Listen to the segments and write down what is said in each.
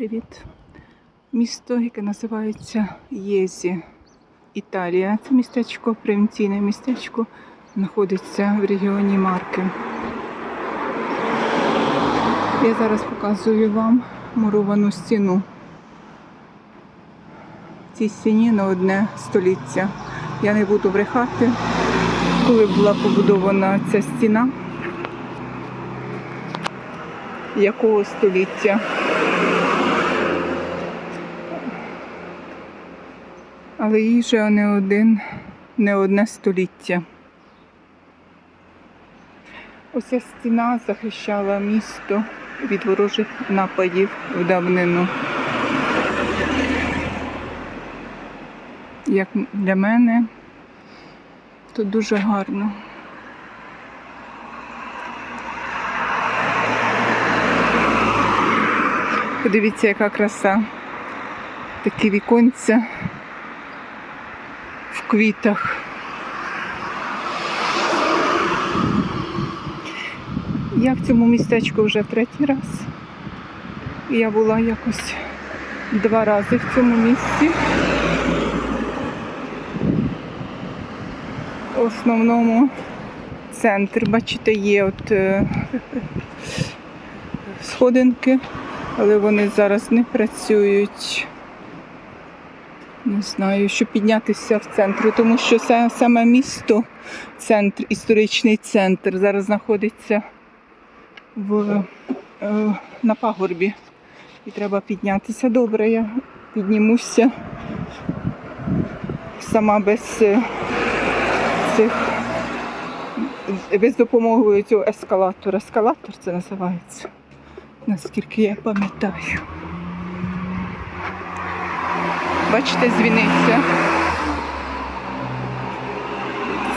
Привіт! Місто, яке називається Єзі, Італія. Це містечко, провінційне містечко, знаходиться в регіоні Марки. Я зараз показую вам муровану стіну. В цій стіні на одне століття. Я не буду брехати, коли була побудована ця стіна. Якого століття? Але їй вже не один, не одне століття. Оця стіна захищала місто від ворожих нападів в давнину. Як для мене, то дуже гарно. Подивіться, яка краса. Такі віконця квітах. Я в цьому містечку вже третій раз. Я була якось два рази в цьому місці. В основному центр, бачите, є от е, сходинки, але вони зараз не працюють. Не знаю, щоб піднятися в центр, тому що саме місто, центр, історичний центр, зараз знаходиться в, е, на пагорбі. І треба піднятися. Добре, я піднімуся сама без е, цих без допомоги цього ескалатора. Ескалатор це називається, наскільки я пам'ятаю. Бачите, дзвіниця.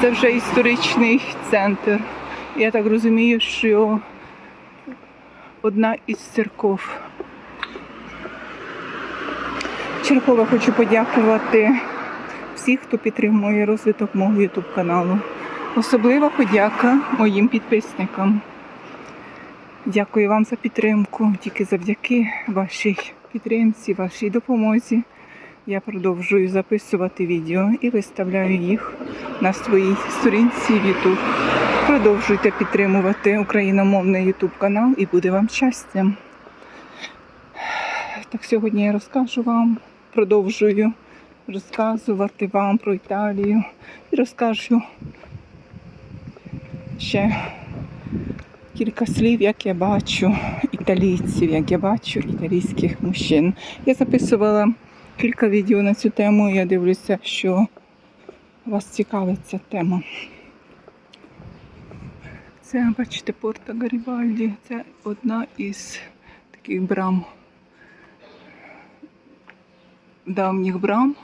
Це вже історичний центр. Я так розумію, що одна із церков. Чергово хочу подякувати всіх, хто підтримує розвиток мого YouTube каналу. Особлива подяка моїм підписникам. Дякую вам за підтримку. Тільки завдяки вашій підтримці, вашій допомозі. Я продовжую записувати відео і виставляю їх на своїй сторінці YouTube. Продовжуйте підтримувати україномовний YouTube канал і буде вам щастя. Так сьогодні я розкажу вам, продовжую розказувати вам про Італію і розкажу ще кілька слів, як я бачу італійців, як я бачу італійських мужчин. Я записувала кілька відео на цю тему. Я дивлюся, що вас цікавить ця тема. Це, бачите, Порта Гарібальді. Це одна із таких брам, давніх брам,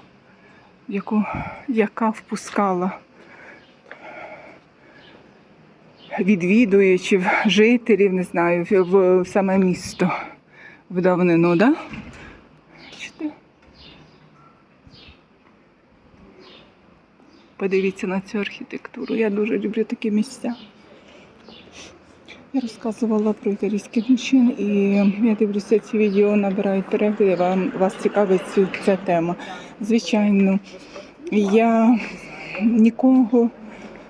яку, яка впускала відвідувачів, жителів, не знаю, в, в саме місто в давнину, да? Бачите? Подивіться на цю архітектуру. Я дуже люблю такі місця. Я розказувала про італійських мужчин і я дивлюся, ці відео набирають перегляди, вам вас цікавить ця тема. Звичайно, я нікого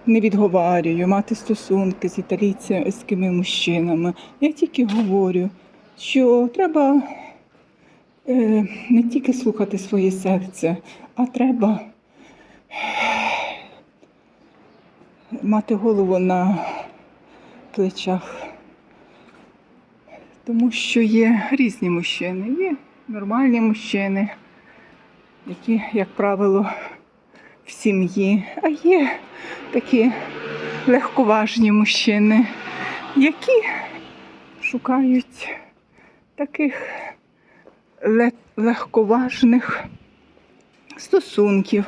не відговарюю мати стосунки з італійськими мужчинами. Я тільки говорю, що треба е, не тільки слухати своє серце, а треба мати голову на плечах. Тому що є різні мужчини. Є нормальні мужчини, які, як правило, в сім'ї, а є такі легковажні мужчини, які шукають таких легковажних стосунків.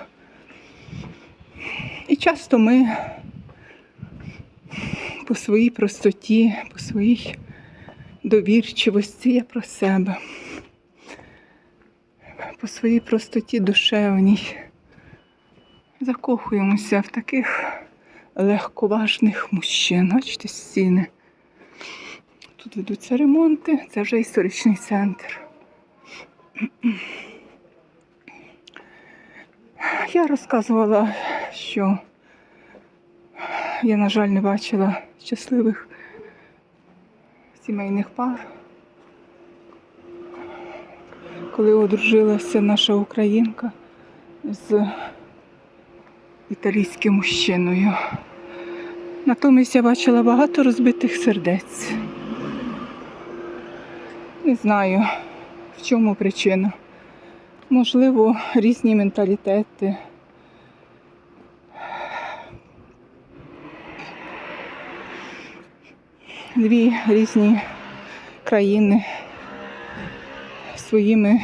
І часто ми по своїй простоті, по своїй довірчивості, я про себе, по своїй простоті душевній закохуємося в таких легковажних мужчин. Бачите, стіни. Тут ведуться ремонти, це вже історичний центр. Я розказувала, що я, на жаль, не бачила щасливих сімейних пар. Коли одружилася наша українка з італійським мужчиною. Натомість я бачила багато розбитих сердець. Не знаю, в чому причина. Можливо, різні менталітети. Дві різні країни своїми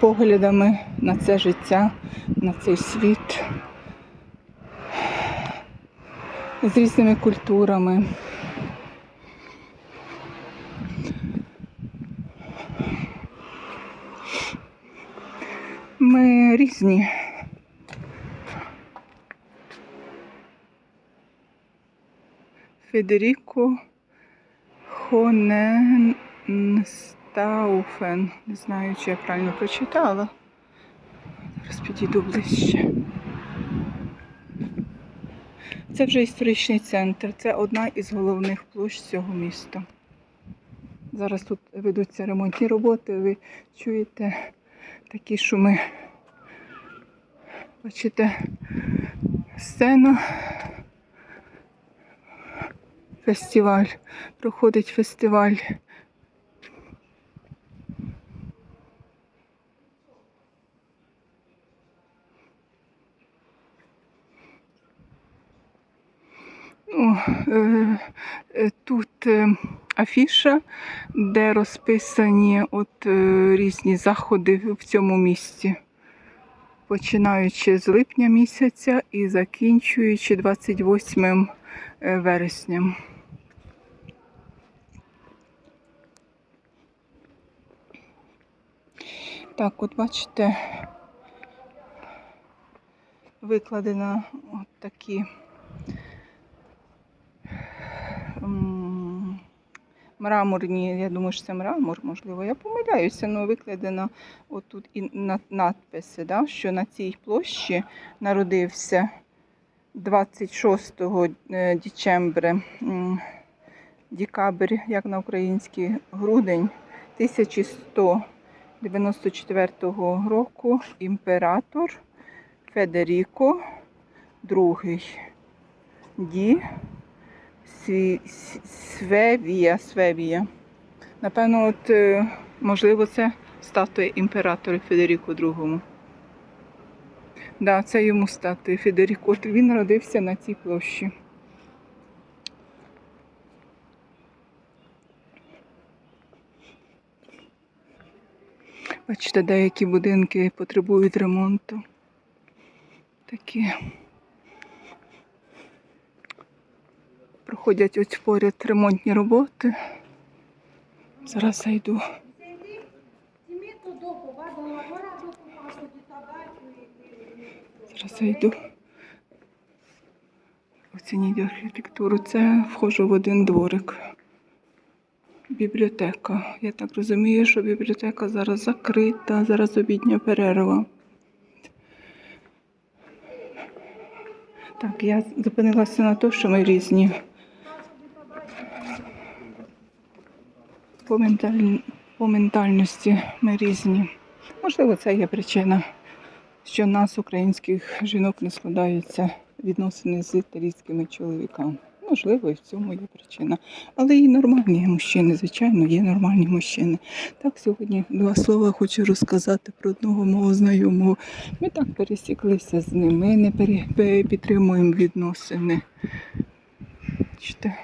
поглядами на це життя, на цей світ, з різними культурами. Ми різні. Федеріко Хоненстауфен. Не знаю, чи я правильно прочитала. Зараз підійду ближче. Це вже історичний центр. Це одна із головних площ цього міста. Зараз тут ведуться ремонтні роботи. Ви чуєте такі шуми. Бачите, сцена. Фестиваль. Проходить фестиваль. Ну, е, е, Тут е, афіша, де розписані от різні заходи в цьому місті, починаючи з липня місяця і закінчуючи 28 е, вересням. Так, от бачите, викладено от такі мраморні, я думаю, що це мрамор, можливо, я помиляюся, але викладено отут і надписи, да, що на цій площі народився 26 е, дічембри, м, декабрь, як на український, грудень 1194 року імператор Федеріко II Ді Свевія, Свевія. Напевно, от, е, можливо, це статуя імператора Федеріко II. Да, це йому статуя Федеріко. От Він народився на цій площі. Бачите, деякі будинки потребують ремонту. Такі. Проходять ось поряд ремонтні роботи. Зараз зайду. Зараз зайду. Оцініть архітектуру. Це входжу в один дворик. Бібліотека. Я так розумію, що бібліотека зараз закрита, зараз обідня перерва. Так, я зупинилася на те, що ми різні. По, менталь... по ментальності ми різні. Можливо, це є причина, що в нас, українських жінок, не складаються відносини з італійськими чоловіками. Можливо, і в цьому є причина. Але і нормальні мужчини, звичайно, є нормальні мужчини. Так, сьогодні два слова хочу розказати про одного мого знайомого. Ми так пересіклися з ним, ми не підтримуємо відносини. Бачите?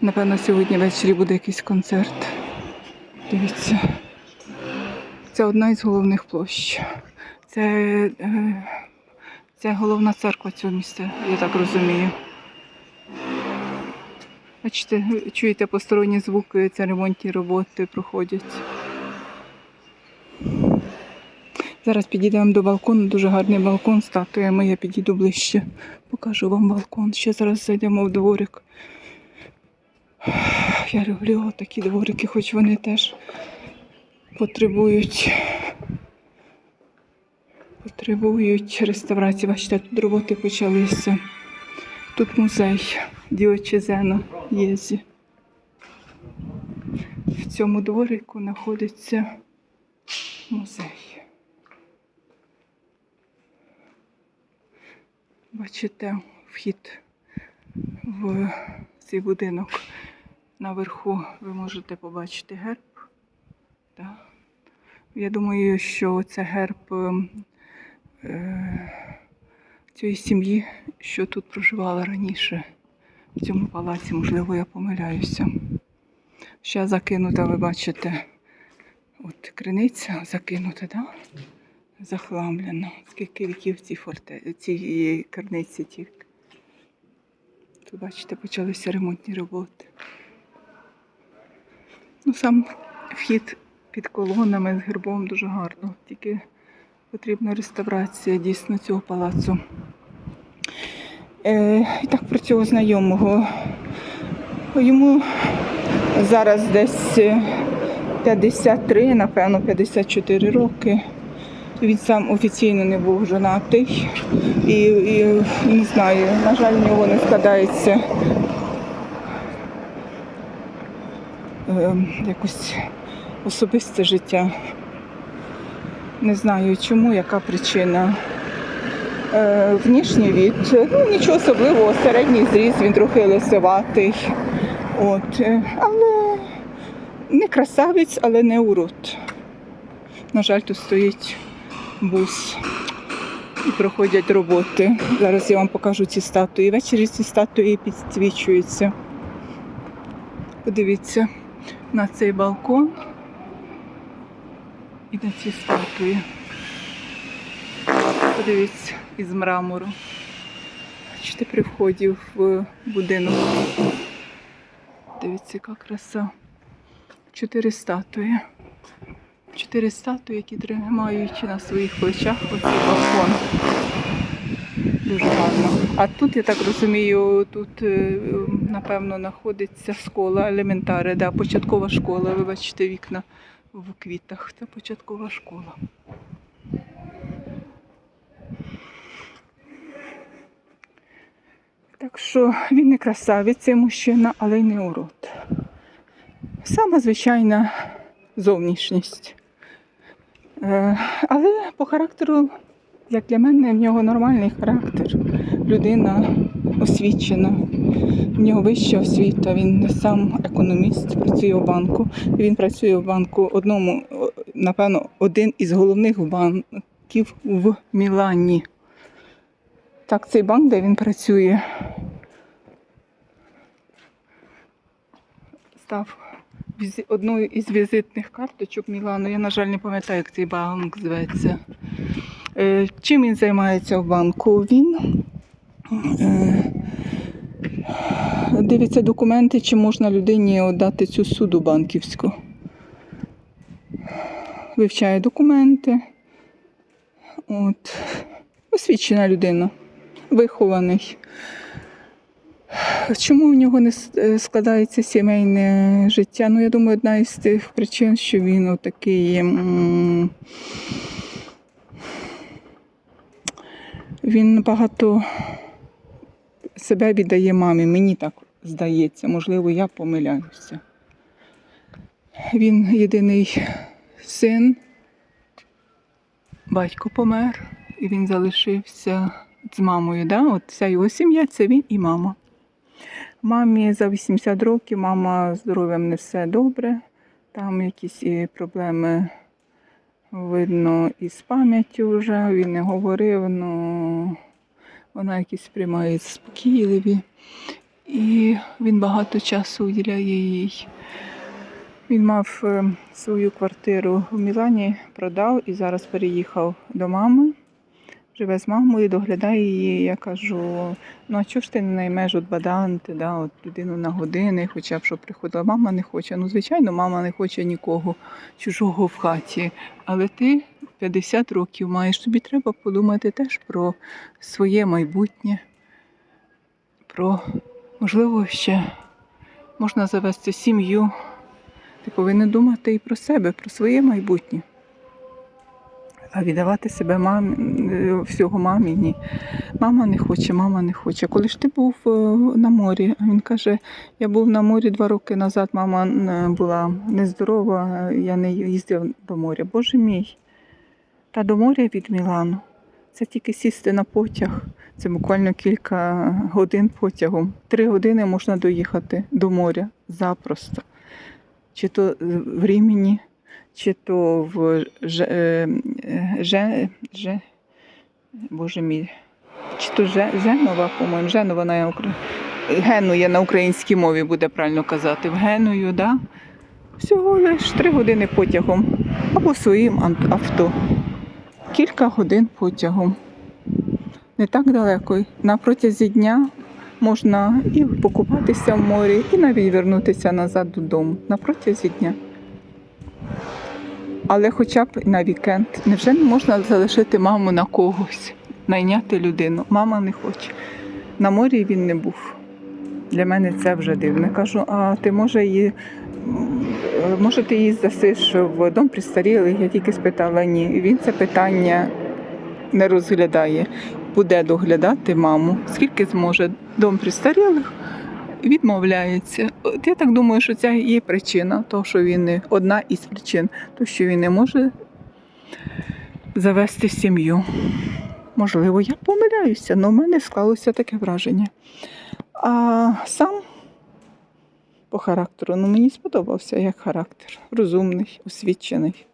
Напевно, сьогодні ввечері буде якийсь концерт. Дивіться. Це одна із головних площ. Це, е, це головна церква цього міста, я так розумію. Бачите, чуєте посторонні звуки, це ремонтні роботи проходять. Зараз підійдемо до балкону, дуже гарний балкон статуями. Я підійду ближче, покажу вам балкон. Ще зараз зайдемо в дворик. Я люблю такі дворики, хоч вони теж потребують. Потребують реставрації. Бачите, тут роботи почалися. Тут музей Діочезено Єзі. В цьому дворику знаходиться музей. Бачите, вхід в цей будинок. Наверху ви можете побачити герб. Так. Я думаю, що це герб ем, е, цієї сім'ї, що тут проживала раніше в цьому палаці, можливо, я помиляюся. Ще закинута, ви бачите, от криниця закинута, да? захламлена. Скільки віків цій форте, цій криниці тільки. Тут, бачите, почалися ремонтні роботи. Ну, сам вхід під колонами з гербом дуже гарно. Тільки потрібна реставрація дійсно цього палацу. Е, і так про цього знайомого. Йому зараз десь е, 53, напевно, 54 роки. Він сам офіційно не був женатий. І, і не знаю, на жаль, в нього не складається е, якось особисте життя. Не знаю чому, яка причина. Е, внішній від, ну нічого особливого, середній зріст, він трохи лисиватий. От, е, але не красавець, але не урод. На жаль, тут стоїть бус і проходять роботи. Зараз я вам покажу ці статуї. Ввечері ці статуї підсвічуються. Подивіться на цей балкон і на ці статуї. Подивіться із мрамору. Бачите, при вході в будинок. Дивіться, яка краса. Чотири статуї. Чотири статуї, які тримають на своїх плечах оцей балкон. Дуже гарно. А тут, я так розумію, тут, е, напевно, знаходиться школа елементарна, да, початкова школа. Ви бачите вікна в квітах. Це початкова школа. Так що він не красавець, цей мужчина, але й не урод. Сама звичайна зовнішність. Е, Але по характеру, як для мене, в нього нормальний характер. Людина освічена, в нього вища освіта, він сам економіст, працює в банку. Він працює в банку одному, напевно, один із головних банків в Мілані. Так, цей банк, де він працює, став одною із візитних карточок Мілану. Я, на жаль, не пам'ятаю, як цей банк зветься. Е, Чим він займається в банку? Він е, дивиться документи, чи можна людині віддати цю суду банківську. Вивчає документи. От. Освічена людина, вихований. Чому в нього не е, складається сімейне життя? Ну, я думаю, одна із тих причин, що він отакий. Він багато себе віддає мамі. Мені так здається. Можливо, я помиляюся. Він єдиний син, батько помер, і він залишився з мамою. Да? От вся його сім'я це він і мама. Мамі за 80 років, мама здоров'ям не все добре. Там якісь і проблеми видно із пам'яттю вже. Він не говорив, ну вона якісь приймає заспокійливі. І він багато часу уділяє їй. Він мав е, свою квартиру в Мілані, продав і зараз переїхав до мами. Живе з мамою, доглядає її. Я кажу, ну а чого ж ти не наймеш от баданти, да, от людину на години, хоча б щоб приходила. Мама не хоче. Ну, звичайно, мама не хоче нікого чужого в хаті. Але ти 50 років маєш, тобі треба подумати теж про своє майбутнє, про, можливо, ще можна завести сім'ю, Ти повинен думати і про себе, про своє майбутнє. А віддавати себе мамі, е, всього мамі ні. Мама не хоче, мама не хоче. Коли ж ти був е, на морі, він каже, я був на морі два роки назад, мама е, була нездорова, я не їздив до моря. Боже мій, та до моря від Мілану. Це тільки сісти на потяг. Це буквально кілька годин потягом. Три години можна доїхати до моря запросто. Чи то в Рімені, чи то в Ж, е, Же, Же, Боже мій, чи то Же, Женова, по-моєму, Женова на. Генуя на українській мові буде правильно казати. В Геную, да? Всього лише три години потягом або своїм авто. Кілька годин потягом. Не так далеко. На протязі дня можна і покупатися в морі, і навіть вернутися назад додому. На протязі дня. Але хоча б на вікенд. Невже не можна залишити маму на когось, найняти людину? Мама не хоче. На морі він не був. Для мене це вже дивно. Кажу, а ти може її. е, Може, ти її здасиш в дом престарілих? Я тільки спитала ні. Він це питання не розглядає. Буде доглядати маму, скільки зможе. Дом престарілих відмовляється. От я так думаю, що це є причина, того, що він не одна із причин, то що він не може завести сім'ю. Можливо, я помиляюся, але в мене склалося таке враження. А сам по характеру, ну мені сподобався як характер. Розумний, освічений.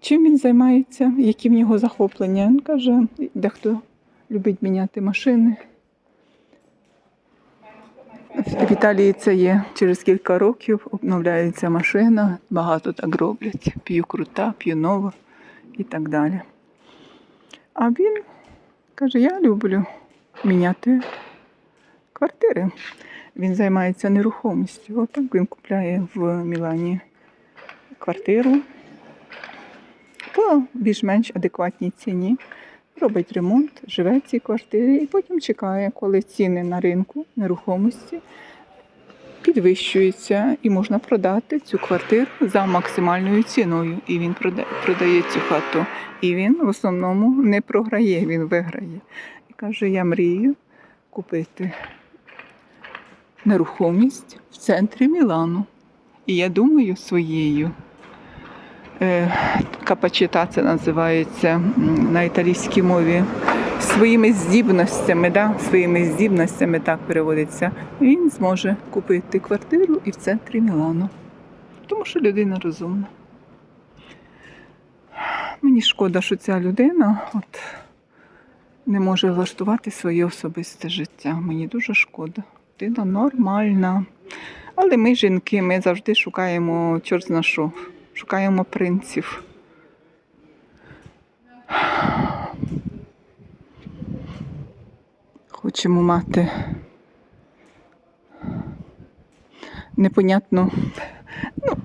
Чим він займається, які в нього захоплення? Він каже, дехто любить міняти машини. В Італії це є через кілька років, обновляється машина, багато так роблять. П'ю крута, п'ю нова і так далі. А він каже, я люблю міняти квартири. Він займається нерухомістю. Отак він купляє в Мілані квартиру по більш-менш адекватній ціні. Робить ремонт, живе в цій квартирі і потім чекає, коли ціни на ринку нерухомості підвищуються і можна продати цю квартиру за максимальною ціною. І він продає цю хату. І він в основному не програє, він виграє. І каже: я мрію купити нерухомість в центрі Мілану. І я думаю своєю. Е, капачита це називається на італійській мові. Своїми здібностями, да, своїми здібностями так переводиться. Він зможе купити квартиру і в центрі Мілану. Тому що людина розумна. Мені шкода, що ця людина от, не може влаштувати своє особисте життя. Мені дуже шкода. Людина нормальна. Але ми, жінки, ми завжди шукаємо чорт зна що. Шукаємо принців. Хочемо мати непонятно. Ну,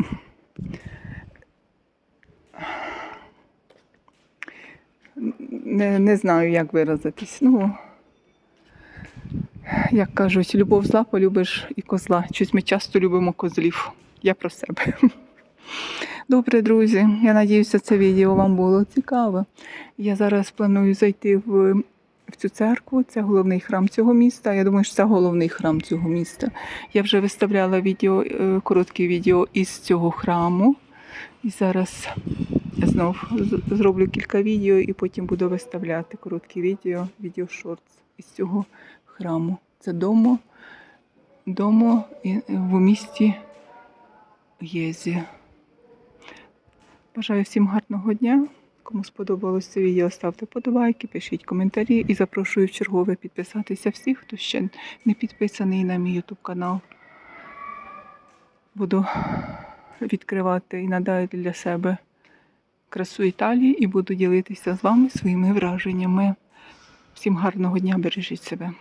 не, не знаю, як виразитись. Ну, як кажуть, любов зла, полюбиш і козла. Щось ми часто любимо козлів. Я про себе. Добре, друзі. Я надіюся, це відео вам було цікаве. Я зараз планую зайти в, в цю церкву. Це головний храм цього міста. Я думаю, що це головний храм цього міста. Я вже виставляла відео, е, коротке відео із цього храму. І зараз я знов зроблю кілька відео і потім буду виставляти короткі відео, відео шортс із цього храму. Це домо, домо в місті Єзі. Бажаю всім гарного дня. Кому сподобалось це відео, ставте подобайки, пишіть коментарі і запрошую в чергове підписатися всіх, хто ще не підписаний на мій YouTube канал. Буду відкривати і надалі для себе красу Італії і буду ділитися з вами своїми враженнями. Всім гарного дня, бережіть себе.